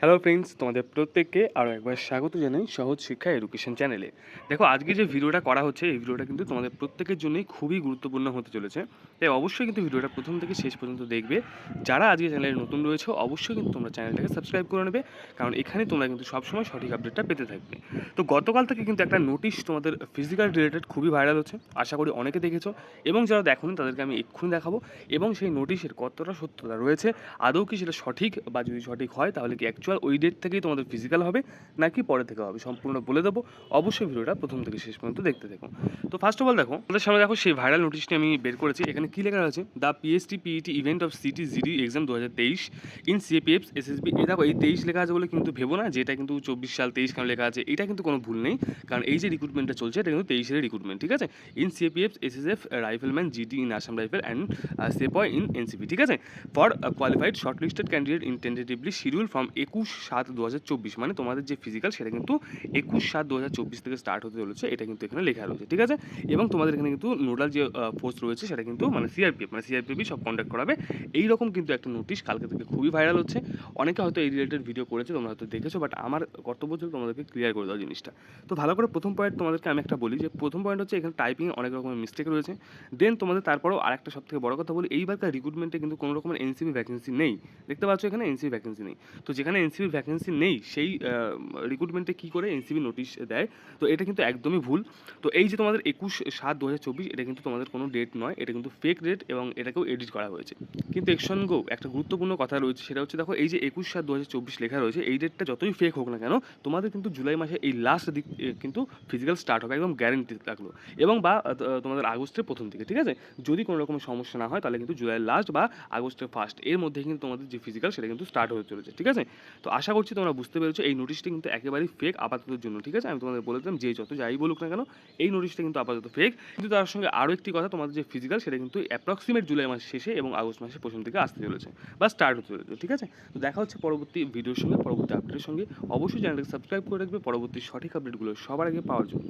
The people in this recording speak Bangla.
হ্যালো ফ্রেন্ডস তোমাদের প্রত্যেককে আরও একবার স্বাগত জানাই সহজ শিক্ষা এডুকেশন চ্যানেলে দেখো, আজকে যে ভিডিওটা করা হচ্ছে, এই ভিডিওটা কিন্তু তোমাদের প্রত্যেকের জন্যই খুবই গুরুত্বপূর্ণ হতে চলেছে। তাই অবশ্যই কিন্তু ভিডিওটা প্রথম থেকে শেষ পর্যন্ত দেখবে। যারা আজকে চ্যানেলে নতুন রয়েছে, অবশ্যই কিন্তু তোমরা চ্যানেলটাকে সাবস্ক্রাইব করে নেবে, কারণ এখানে তোমরা কিন্তু সবসময় সঠিক আপডেটটা পেতে থাকবে। তো গতকাল থেকে কিন্তু একটা নোটিশ তোমাদের ফিজিক্যাল রিলেটেড খুবই ভাইরাল হচ্ছে, আশা করি অনেকে দেখেছ। এবং যারা দেখোনি, তাদেরকে আমি এক্ষুনি দেখাবো। এবং সেই নোটিশের কতটা সত্যতা রয়েছে, আদৌ কি সেটা সঠিক বা যদি সঠিক হয়, তাহলে কি অ্যাকচুয়াল ওই ডেট থেকেই তোমাদের ফিজিক্যাল হবে, নাকি পরে থেকে হবে, সম্পূর্ণ বলে দেবো। অবশ্যই ভিডিওটা প্রথম থেকে শেষ পর্যন্ত দেখতে দেখো তো ফার্স্ট অফ অল দেখো আমাদের সামনে দেখো সেই ভাইরাল নোটিশটি আমি বের করেছি। এখানে কী লেখা আছে the PST PET event of CT GD exam দু হাজার তেইশ ইন সিএপিএফ এসএসবি এই দেখো, এই তেইশ লেখা আছে বলে কিন্তু ভেবো না যে এটা কিন্তু চব্বিশ সাল, তেইশ কেন লেখা আছে, এটা কিন্তু কোনো ভুল নেই। কারণ এই যে রিক্রুটমেন্টটা চলছে, এটা কিন্তু তেইশের রিক্রুটমেন্ট ঠিক আছে? In CAPF SSF rifleman GD in Assam rifle and sepoy in NCP ঠিক আছে? For qualified short listed candidate in tentatively schedule from একুশ সাত দু মানে তোমাদের যে ফিজিক্যাল সেটা কিন্তু একুশ সাত দু থেকে স্টার্ট হতে চলেছে, এটা কিন্তু এখানে লেখা রয়েছে, ঠিক আছে? এবং তোমাদের এখানে কিন্তু নোডাল যে পোস্ট রয়েছে সেটা কিন্তু মানে সিআরপিএফ মানে সিআরপিএফই সব কন্ট্যাক্ট করাবে। এইরকম কিন্তু একটা নোটিশ কালকে থেকে খুবই ভাইরাল হচ্ছে। অনেকে হয়তো এই রিলেটেড ভিডিও করেছে, তোমরা হয়তো দেখেছ বাট আমার কর্তব্য ছিল তোমাদেরকে ক্লিয়ার করে দেওয়া জিনিসটা। তো ভালো করে প্রথম পয়েন্ট তোমাদেরকে আমি একটা বলি যে, প্রথম পয়েন্ট হচ্ছে এখানে টাইপিং অনেক রকমের মিস্টেক রয়েছে। দেন তোমাদের তারপরেও আরেকটা সব থেকে বড় কথা বলি, এইবারকার রিক্রুটমেন্টে কিন্তু কোনো রকমের এনসিবি ভ্যাকেন্সি নেই। দেখতে পাচ্ছ এখানে এনসিবি ভ্যাকেন্সি নেই। তো যেখানে এনসিবি ভ্যাকেন্সি নেই, সেই রিক্রুটমেন্টে কী করে এনসিবি নোটিশ দেয়, তো এটা কিন্তু একদমই ভুল। তো এই যে তোমাদের একুশ সাত দু এটা কিন্তু তোমাদের কোনো ডেট নয়, এটা কিন্তু ফেক ডেট এবং এটাকেও এডিট করা হয়েছে। কিন্তু এর সঙ্গেও একটা গুরুত্বপূর্ণ কথা রয়েছে, সেটা হচ্ছে দেখো, এই যে একুশ সাত দু লেখা রয়েছে, এই ডেটটা যতই ফেক হোক না কেন, তোমাদের কিন্তু জুলাই মাসে এই লাস্ট দিক কিন্তু ফিজিক্যাল স্টার্ট হবে, একদম গ্যারেন্টি থাকল এবং বা তোমাদের আগস্টের প্রথম দিকে, ঠিক আছে? যদি কোনো রকম সমস্যা না হয়, তাহলে কিন্তু জুলাই লাস্ট বা আগস্টের ফার্স্ট এর মধ্যে কিন্তু তোমাদের যে ফিজিক্যাল সেটা কিন্তু স্টার্ট হতে চলেছে, ঠিক আছে? তো আশা করছি তোমরা বুঝতে পেরেছ, এই নোটিশটি কিন্তু একেবারেই ফেক আপাততের জন্য, ঠিক আছে? আমি তোমাদের বলে দিলাম, যে যত যাই বলুক না কেন, এই নোটিশটা কিন্তু আপাতত ফেক কিন্তু তার সঙ্গে আরও একটি কথা, তোমাদের যে ফিজিক্যাল সেটা কিন্তু অ্যাপ্রক্সিমেট জুলাই মাস শেষে এবং আগস্ট মাসের প্রথম থেকে আসতে চলেছে, বা স্টার্ট হতে চলেছে, ঠিক আছে? তো দেখা হচ্ছে পরবর্তী ভিডিওর সঙ্গে, পরবর্তী আপডেটের সঙ্গে। অবশ্যই চ্যানেলটাকে সাবস্ক্রাইব করে রাখবে, পরবর্তী সঠিক আপডেটগুলো সবার আগে পাওয়ার জন্য।